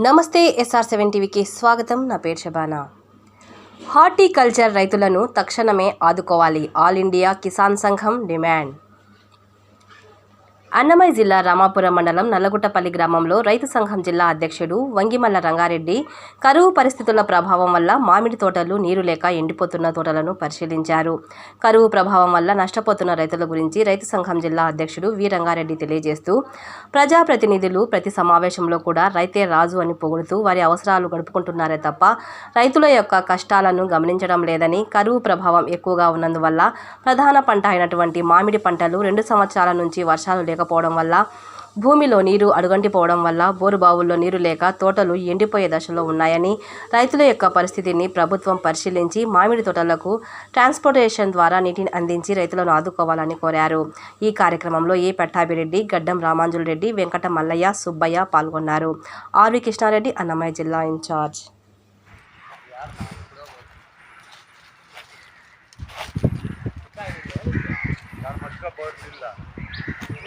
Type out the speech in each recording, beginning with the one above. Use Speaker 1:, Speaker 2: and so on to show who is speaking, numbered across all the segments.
Speaker 1: నమస్తే SR seven టీవీకి స్వాగతం. నా పేరు షబానా. హార్టికల్చర్ రైతులను తక్షణమే ఆదుకోవాలి. ఆల్ ఇండియా కిసాన్ సంఘం డిమాండ్. అన్నమయ్య జిల్లా రామాపురం మండలం నల్లగుట్టపల్లి గ్రామంలో రైతు సంఘం జిల్లా అధ్యక్షుడు వంగిమల్ల రంగారెడ్డి కరువు పరిస్థితుల ప్రభావం వల్ల మామిడి తోటలు నీరు లేక ఎండిపోతున్న తోటలను పరిశీలించారు. కరువు ప్రభావం వల్ల నష్టపోతున్న రైతుల గురించి రైతు సంఘం జిల్లా అధ్యక్షుడు వి రంగారెడ్డి తెలియజేస్తూ ప్రజాప్రతినిధులు ప్రతి సమావేశంలో కూడా రైతే రాజు అని పొగుడుతూ వారి అవసరాలు గడుపుకుంటున్నారే తప్ప రైతుల యొక్క కష్టాలను గమనించడం లేదని కరువు ప్రభావం ఎక్కువగా ఉన్నందువల్ల ప్రధాన పంట అయినటువంటి మామిడి పంటలు రెండు సంవత్సరాల నుంచి వర్షాలు లేకపోవడం వల్ల భూమిలో నీరు అడుగంటిపోవడం వల్ల బోరు బావుల్లో నీరు లేక తోటలు ఎండిపోయే దశలో ఉన్నాయని రైతుల యొక్క పరిస్థితిని ప్రభుత్వం పరిశీలించి మామిడి తోటలకు ట్రాన్స్పోర్టేషన్ ద్వారా నీటిని అందించి రైతులను ఆదుకోవాలని కోరారు. ఈ కార్యక్రమంలో ఏ పెట్టాభిరెడ్డి గడ్డం రామాంజులరెడ్డి వెంకట మల్లయ్య సుబ్బయ్య పాల్గొన్నారు. ఆర్వి కృష్ణారెడ్డి అన్నమయ్య జిల్లా ఇన్ఛార్జ్.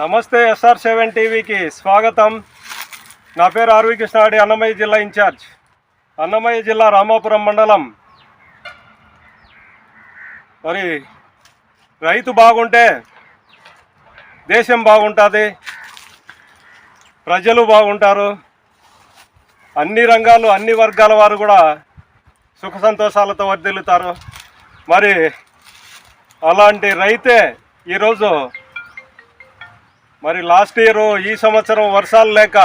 Speaker 2: నమస్తే ఎస్ఆర్ సెవెన్ టీవీకి స్వాగతం. నా పేరు ఆర్వి కృష్ణాడి అన్నమయ్య జిల్లా ఇన్ఛార్జ్. అన్నమయ్య జిల్లా రామాపురం మండలం. మరి రైతు బాగుంటే దేశం బాగుంటుంది ప్రజలు బాగుంటారు అన్ని రంగాలు అన్ని వర్గాల వారు కూడా సుఖ సంతోషాలతో వర్దిల్లుతారు మరి అలాంటి రైతే ఈరోజు మరి లాస్ట్ ఇయర్ ఈ సంవత్సరం వర్షాలు లేక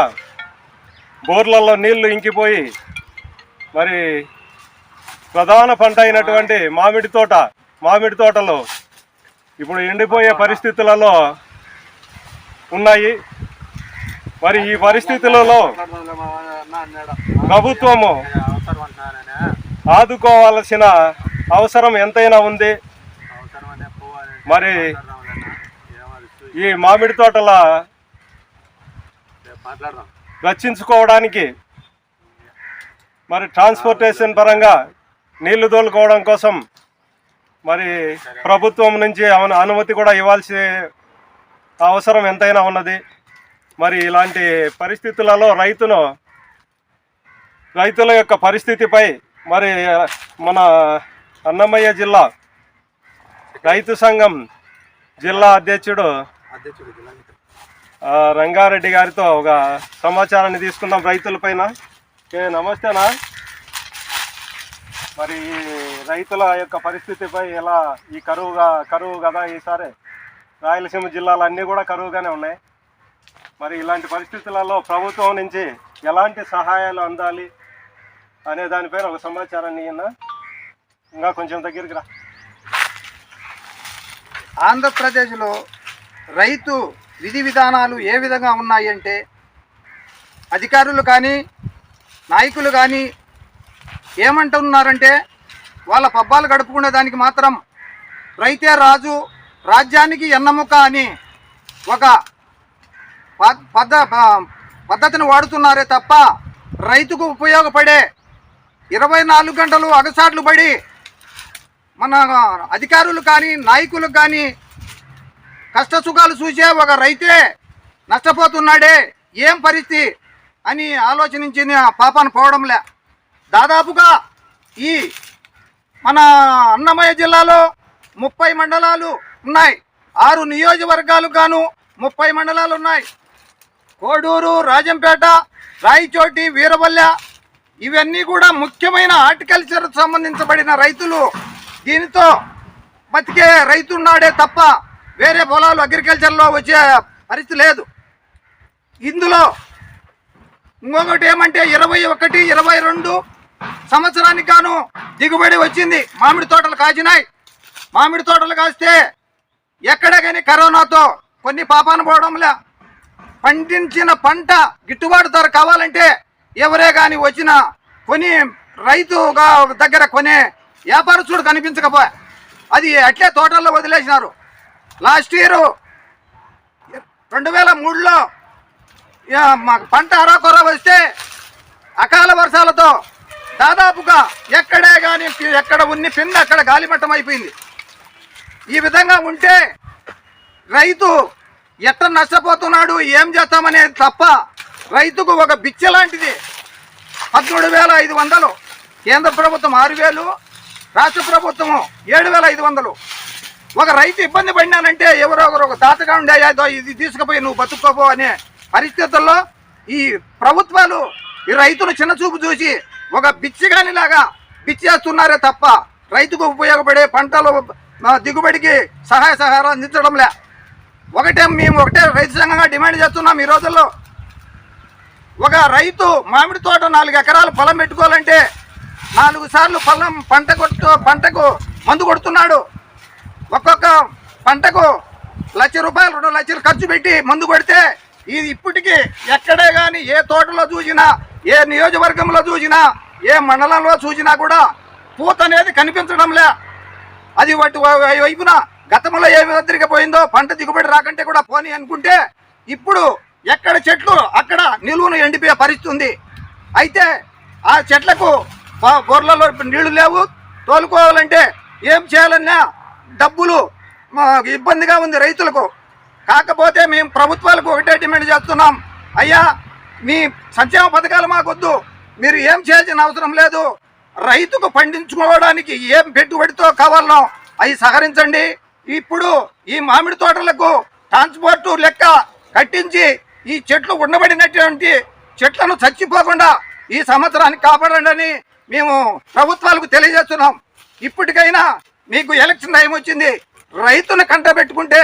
Speaker 2: బోర్లలో నీళ్ళు ఇంకిపోయి మరి ప్రధాన పంట అయినటువంటి మామిడి తోట మామిడి తోటలు ఇప్పుడు ఎండిపోయే పరిస్థితులలో ఉన్నాయి. మరి ఈ పరిస్థితులలో ప్రభుత్వము ఆదుకోవాల్సిన అవసరం ఎంతైనా ఉంది. మరి ఈ మామిడి తోటల రక్షించుకోవడానికి మరి ట్రాన్స్పోర్టేషన్ పరంగా నీళ్ళు తోలుకోవడం కోసం మరి ప్రభుత్వం నుంచి అను- అనుమతి కూడా ఇవ్వాల్సి అవసరం ఎంతైనా ఉన్నది. మరి ఇలాంటి పరిస్థితులలో రైతును రైతుల యొక్క పరిస్థితిపై మరి మన అన్నమయ్య జిల్లా రైతు సంఘం జిల్లా అధ్యక్షుడు రంగారెడ్డి గారితో ఒక సమాచారాన్ని తీసుకుందాం రైతులపైన ఏ నమస్తేనా మరి రైతుల యొక్క పరిస్థితిపై ఎలా ఈ కరువుగా కరువు కదా ఈసారి? రాయలసీమ జిల్లాలు అన్నీ కూడా కరువుగానే ఉన్నాయి. మరి ఇలాంటి పరిస్థితులలో ప్రభుత్వం నుంచి ఎలాంటి సహాయాలు అందాలి అనే దానిపైన ఒక సమాచారాన్ని ఇంకా కొంచెం దగ్గరికి రా.
Speaker 3: ఆంధ్రప్రదేశ్లో రైతు విధి విధానాలు ఏ విధంగా ఉన్నాయంటే అధికారులు కానీ నాయకులు కానీ ఏమంటున్నారంటే వాళ్ళ పబ్బాలు గడుపుకునే దానికి మాత్రం రైతే రాజు రాజ్యానికి ఎన్నముక అని ఒక ప- పద్ధ పద్ధతిని వాడుతున్నారే తప్ప రైతుకు ఉపయోగపడే ఇరవై నాలుగు గంటలు అగసాట్లు పడి మన అధికారులు కానీ నాయకులు కానీ కష్టసుఖాలు చూసే ఒక రైతే నష్టపోతున్నాడే. ఏం పరిస్థితి? అని ఆలోచించి పాపాన్ని పోవడంలే. దాదాపుగా ఈ మన అన్నమయ్య జిల్లాలో ముప్పై మండలాలు ఉన్నాయి. ఆరు నియోజకవర్గాలు గాను ముప్పై మండలాలు ఉన్నాయి. కోడూరు రాజంపేట రాయచోటి వీరవల్య ఇవన్నీ కూడా ముఖ్యమైన హార్టికల్చర్ సంబంధించబడిన రైతులు. దీనితో బతికే రైతున్నాడే తప్ప వేరే పొలాలు అగ్రికల్చర్లో వచ్చే పరిస్థితి లేదు. ఇందులో ఇంకొకటి ఏమంటే ఇరవై ఒకటి ఇరవై రెండు సంవత్సరానికి గాను దిగుబడి వచ్చింది. మామిడి తోటలు కాచినాయి. మామిడి తోటలు కాస్తే ఎక్కడ కానీ కరోనాతో కొన్ని పాపాన పోవడంలే. పండించిన పంట గిట్టుబాటు ధర కావాలంటే ఎవరే కానీ వచ్చిన కొని రైతుగా దగ్గర కొనే వ్యాపారస్తుడు కనిపించకపోయా అది అట్లే తోటల్లో వదిలేసినారు. లాస్ట్ ఇయర్ రెండు వేల మూడులో మాకు పంట అరాకొర వస్తే అకాల వర్షాలతో దాదాపుగా ఎక్కడే కానీ ఎక్కడ ఉన్ని పిన్న అక్కడ గాలిమట్టం అయిపోయింది. ఈ విధంగా ఉంటే రైతు ఎట్లా నష్టపోతున్నాడు ఏం చేస్తామనేది తప్ప రైతుకు ఒక బిచ్చ లాంటిది. పదమూడు వేల ఐదు వందలు కేంద్ర ప్రభుత్వం ఆరు వేలు రాష్ట్ర ప్రభుత్వము ఏడు వేల ఐదు వందలు. ఒక రైతు ఇబ్బంది పడినానంటే ఎవరో ఒకరు ఒక తాతగా ఉండే ఇది తీసుకుపోయి నువ్వు బతుక్కోపో అనే పరిస్థితుల్లో ఈ ప్రభుత్వాలు ఈ రైతులు చిన్న చూపు చూసి ఒక బిచ్చిగానిలాగా బిచ్చేస్తున్నారే తప్ప రైతుకు ఉపయోగపడే పంటలు దిగుబడికి సహాయ సహకారం అందించడంలే. ఒకటే మేము ఒకటే రైతు సంఘంగా డిమాండ్ చేస్తున్నాం ఈ రోజుల్లో. ఒక రైతు మామిడి తోట నాలుగు ఎకరాలు పొలం పెట్టుకోవాలంటే నాలుగు సార్లు పొలం పంట కొట్టు పంటకు మందు కొడుతున్నాడు. ఒక్కొక్క పంటకు లక్ష రూపాయలు రెండు లక్షలు ఖర్చు పెట్టి మందు కొడితే ఇది ఇప్పటికీ ఎక్కడే కానీ ఏ తోటలో చూసినా ఏ నియోజకవర్గంలో చూసినా ఏ మండలంలో చూసినా కూడా పూత అనేది కనిపించడంలే అది వాటి వైపున గతంలో ఏ మాదిరిగా పోయిందో పంట దిగుబడి రాకంటే కూడా పోనీ అనుకుంటే ఇప్పుడు ఎక్కడ చెట్లు అక్కడ నిలువును ఎండిపోయే పరిస్థితి ఉంది. అయితే ఆ చెట్లకు బొర్రలలో నీళ్ళు లేవు. తోలుకోవాలంటే ఏం చేయాలన్నా డబ్బులు ఇబ్బందిగా ఉంది రైతులకు. కాకపోతే మేము ప్రభుత్వాలకు ఒకటే డిమాండ్ చేస్తున్నాం. అయ్యా మీ సంక్షేమ పథకాలు మాకొద్దు. మీరు ఏం చేయాల్సిన అవసరం లేదు. రైతుకు పండించుకోవడానికి ఏం పెట్టుబడితో కావాలనో అవి సహకరించండి. ఇప్పుడు ఈ మామిడి తోటలకు ట్రాన్స్పోర్టు లెక్క కట్టించి ఈ చెట్లు ఉండబడినటువంటి చెట్లను చచ్చిపోకుండా ఈ సంవత్సరానికి కాపాడండి మేము ప్రభుత్వాలకు తెలియజేస్తున్నాం. ఇప్పటికైనా మీకు ఎలక్షన్ టైం వచ్చింది. రైతును కంట పెట్టుకుంటే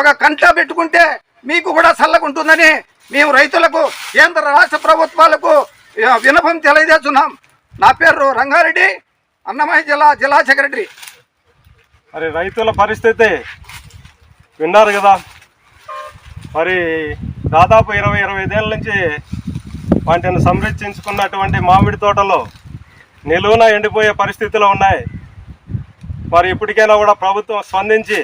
Speaker 3: ఒక కంట పెట్టుకుంటే మీకు కూడా చల్లకుంటుందని మేము రైతులకు కేంద్ర రాష్ట్ర ప్రభుత్వాలకు వినపం తెలియజేస్తున్నాం. నా పేరు రంగారెడ్డి అన్నమయ్య జిల్లా జిల్లా సెక్రటరీ.
Speaker 2: మరి రైతుల పరిస్థితి విన్నారు కదా. మరి దాదాపు ఇరవై ఇరవై ఐదేళ్ళ నుంచి వాటిని సంరక్షించుకున్నటువంటి మామిడి తోటలు నిలువున ఎండిపోయే పరిస్థితిలో ఉన్నాయి. మరి ఇప్పటికైనా కూడా ప్రభుత్వం స్పందించి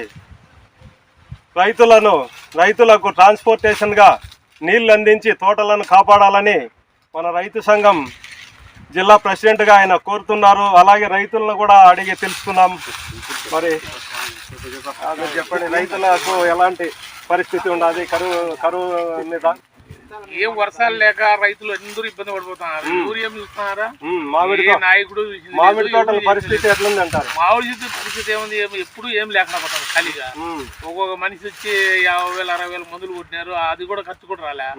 Speaker 2: రైతులను రైతులకు ట్రాన్స్పోర్టేషన్గా నీళ్ళు అందించి తోటలను కాపాడాలని మన రైతు సంఘం జిల్లా ప్రెసిడెంట్గా ఆయన కోరుతున్నారు. అలాగే రైతులను కూడా అడిగి తెలుసుకున్నాం మరి చెప్పండి రైతులకు ఎలాంటి పరిస్థితి ఉండాలి? కరువు కరువు మీద
Speaker 4: ఏం వర్షాలు లేక రైతులు అందరూ ఇబ్బంది పడిపోతున్నారు. యూరియా చూస్తున్నారా?
Speaker 2: మామిడి
Speaker 4: నాయకుడు
Speaker 2: మామిడి తోటల పరిస్థితి ఎట్లుంది అంటారు.
Speaker 4: మామిడి చెట్టు పరిస్థితి ఏముంది? ఏమి ఎప్పుడు ఏం లేకుండా పోతాం ఖాళీగా. ఒక్కొక్క మనిషి వచ్చి యాభై వేలు అరవై వేలు మందులు కొట్టినారు. అది కూడా ఖర్చు కూడా రాలే.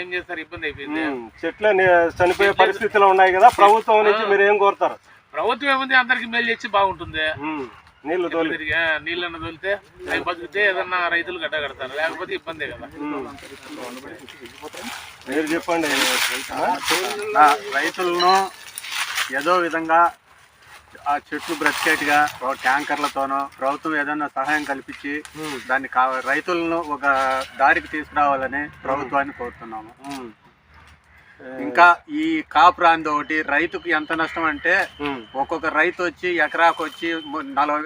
Speaker 4: ఏం చేస్తారు? ఇబ్బంది అయిపోయింది.
Speaker 2: చెట్లే చనిపోయే పరిస్థితిలో ఉన్నాయి కదా. ప్రభుత్వం నుంచి మీరు ఏం కోరుతారు?
Speaker 4: ప్రభుత్వం ఏముంది? అందరికి మేలు చేసి బాగుంటుంది.
Speaker 2: నీళ్ళు తోలి.
Speaker 4: నీళ్ళన్న తోలితే రేపు బతికితే ఏదన్నా రైతులు గడ్డ కడతారు. లేకపోతే ఇబ్బందే కదా.
Speaker 2: మీరు చెప్పండి.
Speaker 5: రైతులను ఏదో విధంగా ఆ చెట్లు బ్రతికేట్టుగా ఒక ట్యాంకర్లతోనో ప్రభుత్వం ఏదైనా సహాయం కల్పించి దాన్ని కా రైతులను ఒక దారికి తీసుకురావాలని ప్రభుత్వాన్ని కోరుతున్నాము. ఇంకా ఈ కాపురాంది ఒకటి రైతుకు ఎంత నష్టం అంటే. ఒక్కొక్క రైతు వచ్చి ఎకరాకు వచ్చి నలభై